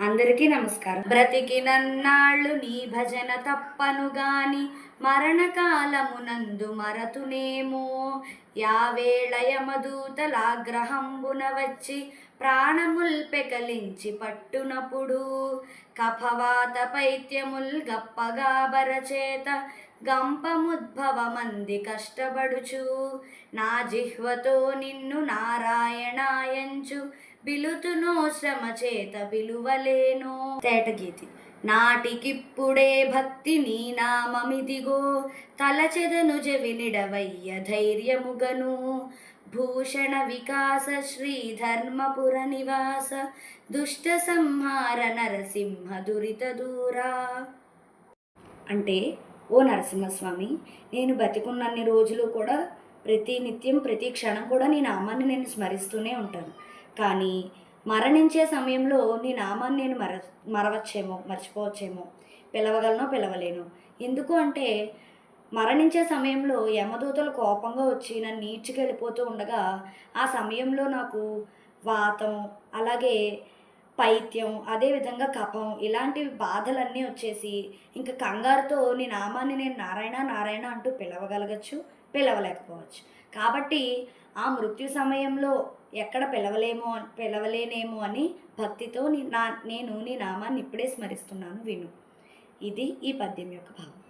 అందరికీ నమస్కారం. బ్రతికి నన్నాళ్ళు నీ భజన తప్పను గాని మరణకాలమునందు మరతునేమో. యావేళ యమదూతలాగ్రహంబున వచ్చి ప్రాణముల్ పెకలించి పట్టునప్పుడు కఫవాత పైత్యముల్ గప్పగా బరచేత గంపముద్భవమంది కష్టపడుచు నా జిహ్వతో నిన్ను నారాయణాయంచు పిలుతునో శ్రమ చేత పిలువలేను తేటగీతి నాటికిప్పుడే భక్తి నీ నామమిదిగో. తలచెదను జవినిడవయ్య ధైర్యముగను. భూషణ వికాస శ్రీ ధర్మపుర నివాస. దుష్ట సంహార నరసింహ దురిత దూరా. అంటే ఓ నరసింహస్వామి నేను బతికున్నన్ని రోజులు కూడా ప్రతి నిత్యం ప్రతి క్షణం కూడా నీ నామాన్ని నేను స్మరిస్తూనే ఉంటాను. కానీ మరణించే సమయంలో నీ నామాన్ని నేను మర మరవచ్చేమో మర్చిపోవచ్చేమో పిలవగలనో పిలవలేను? ఎందుకు అంటే మరణించే సమయంలో యమదూతలు కోపంగా వచ్చి నన్ను నీడ్చుకెళ్ళిపోతూ ఉండగా ఆ సమయంలో నాకు వాతం అలాగే పైత్యం అదేవిధంగా కపం ఇలాంటి బాధలన్నీ వచ్చేసి ఇంకా కంగారుతో నీ నామాన్ని నేను నారాయణ నారాయణ అంటూ పిలవగలగచ్చు పిలవలేకపోవచ్చు. కాబట్టి ఆ మృత్యు సమయంలో ఎక్కడ పిలవలేమో పిలవలేనేమో అని భక్తితో నా నేను నీ నామాన్ని ఇప్పుడే స్మరిస్తున్నాను విను. ఇది ఈ పద్యం యొక్క భావం.